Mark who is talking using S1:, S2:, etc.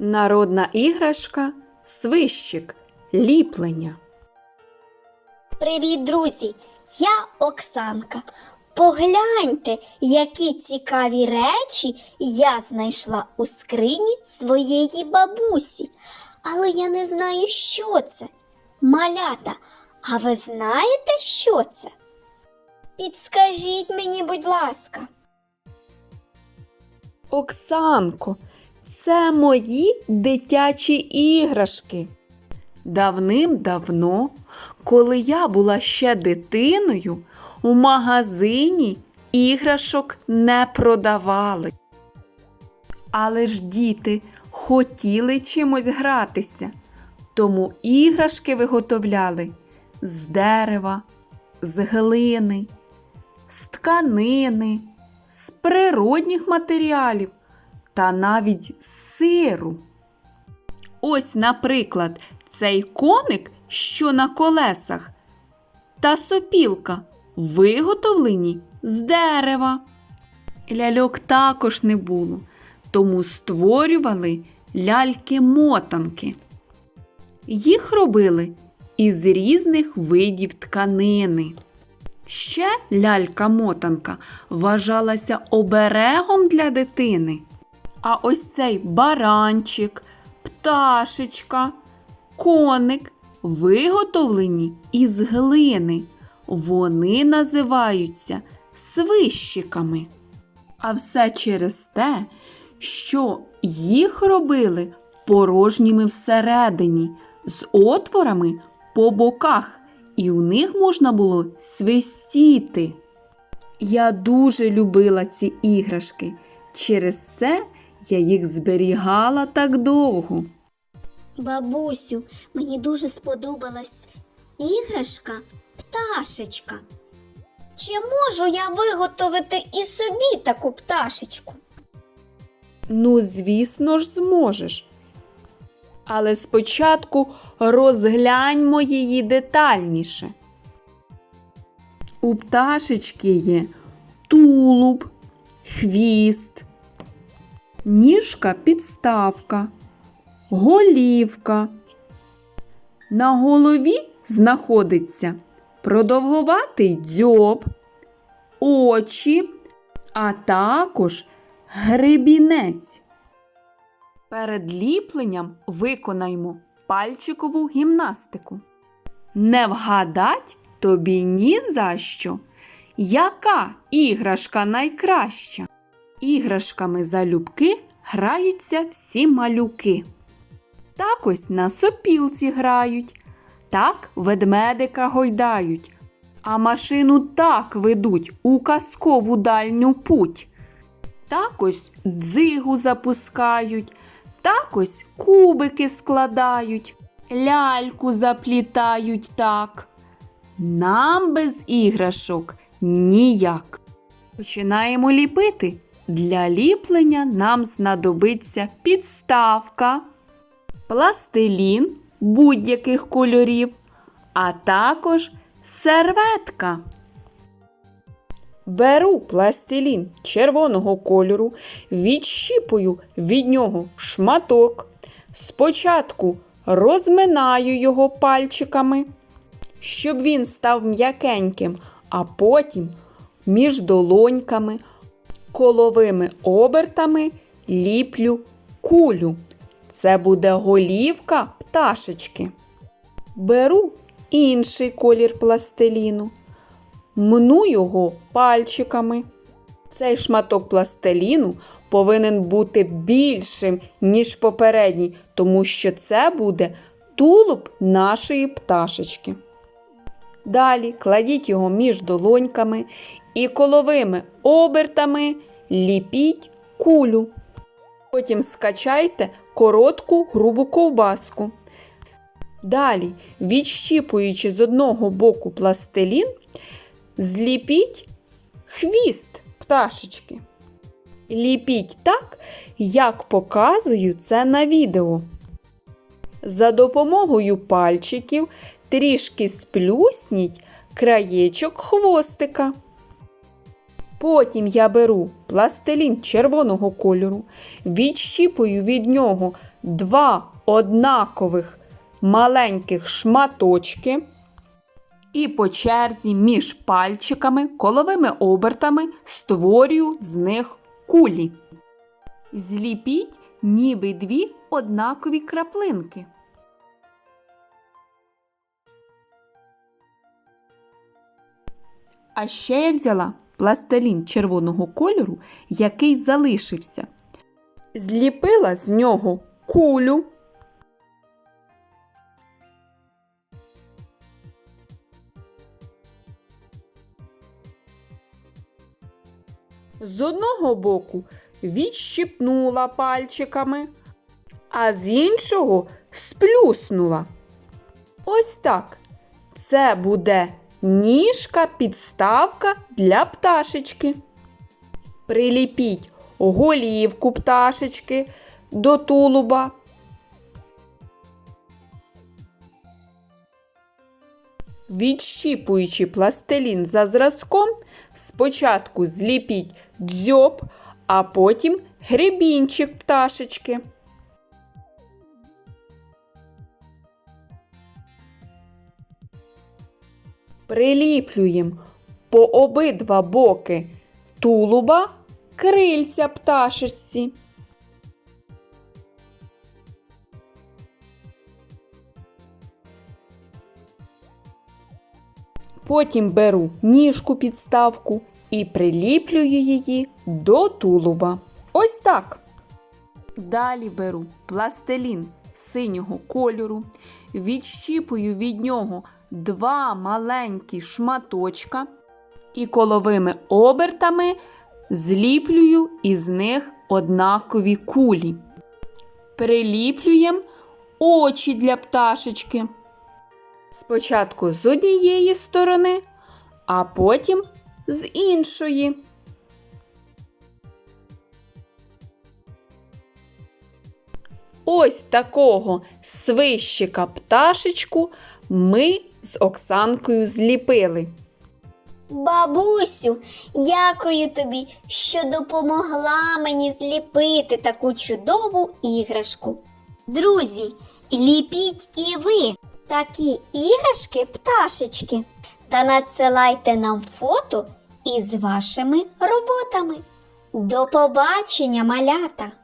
S1: Народна іграшка свищик ліплення.
S2: Привіт, друзі! Я Оксанка. Погляньте, які цікаві речі я знайшла у скрині своєї бабусі. Але я не знаю, що це. Малята, а ви знаєте, що це? Підскажіть мені, будь ласка.
S1: Оксанко, це мої дитячі іграшки. Давним-давно, коли я була ще дитиною, у магазині іграшок не продавали. Але ж діти хотіли чимось гратися, тому іграшки виготовляли з дерева, з глини, з тканини, з природних матеріалів та навіть сиру. Ось, наприклад, цей коник, що на колесах, та сопілка виготовлені з дерева. Ляльок також не було, тому створювали ляльки-мотанки. Їх робили із різних видів тканини. Ще лялька-мотанка вважалася оберегом для дитини. А ось цей баранчик, пташечка, коник виготовлені із глини. Вони називаються свищиками. А все через те, що їх робили порожніми всередині, з отворами по боках, і у них можна було свистіти. Я дуже любила ці іграшки. Через це я їх зберігала так довго.
S2: Бабусю, мені дуже сподобалась іграшка пташечка. Чи можу я виготовити і собі таку пташечку?
S1: Ну, звісно ж, зможеш. Але спочатку розгляньмо її детальніше. У пташечки є тулуб, хвіст, ніжка підставка, голівка. На голові знаходиться продовгуватий дзьоб, очі, а також грибінець. Перед ліпленням виконаймо пальчикову гімнастику. Не вгадать тобі ні за що. Яка іграшка найкраща? Іграшками залюбки граються всі малюки. Так ось на сопілці грають, так ведмедика гойдають, а машину так ведуть у казкову дальню путь. Так ось дзигу запускають, так ось кубики складають, ляльку заплітають так. Нам без іграшок ніяк. Починаємо ліпити. Для ліплення нам знадобиться підставка, пластилін будь-яких кольорів, а також серветка. Беру пластилін червоного кольору, відщіпую від нього шматок. Спочатку розминаю його пальчиками, щоб він став м'якеньким, а потім між долоньками, коловими обертами ліплю кулю. Це буде голівка пташечки. Беру інший колір пластиліну мну його пальчиками. Цей шматок пластиліну повинен бути більшим, ніж попередній, тому що це буде тулуб нашої пташечки. Далі кладіть його між долоньками і коловими обертами ліпіть кулю. Потім скачайте коротку грубу ковбаску. Далі, відщіпуючи з одного боку пластилін, Зліпіть хвіст пташечки. Ліпіть так, як показую це на відео. За допомогою пальчиків трішки сплюсніть краєчок хвостика. Потім я беру пластилін червоного кольору, відщіпую від нього два однакових маленьких шматочки. І по черзі між пальчиками, коловими обертами створюю з них кулі. Зліпіть ніби дві однакові краплинки. А ще я взяла пластилін червоного кольору, який залишився. Зліпила з нього кулю. З одного боку відщипнула пальчиками, а з іншого сплюснула. Ось так. Це буде ніжка підставка для пташечки. Приліпіть голівку пташечки до тулуба. Відщіпуючи пластилін за зразком, спочатку зліпіть дзьоб, а потім гребінчик пташечки. Приліплюємо по обидва боки тулуба крильця пташечці. Потім беру ніжку підставку і приліплюю її до тулуба. Ось так. Далі беру пластилін синього кольору, відщіпую від нього два маленькі шматочка і коловими обертами зліплюю із них однакові кулі. Приліплюємо очі для пташечки. Спочатку з однієї сторони, а потім з іншої. Ось такого свищика пташечку ми з Оксанкою зліпили.
S2: Бабусю, дякую тобі, що допомогла мені зліпити таку чудову іграшку. Друзі, ліпіть і ви такі іграшки пташечки та надсилайте нам фото із вашими роботами. До побачення, малята!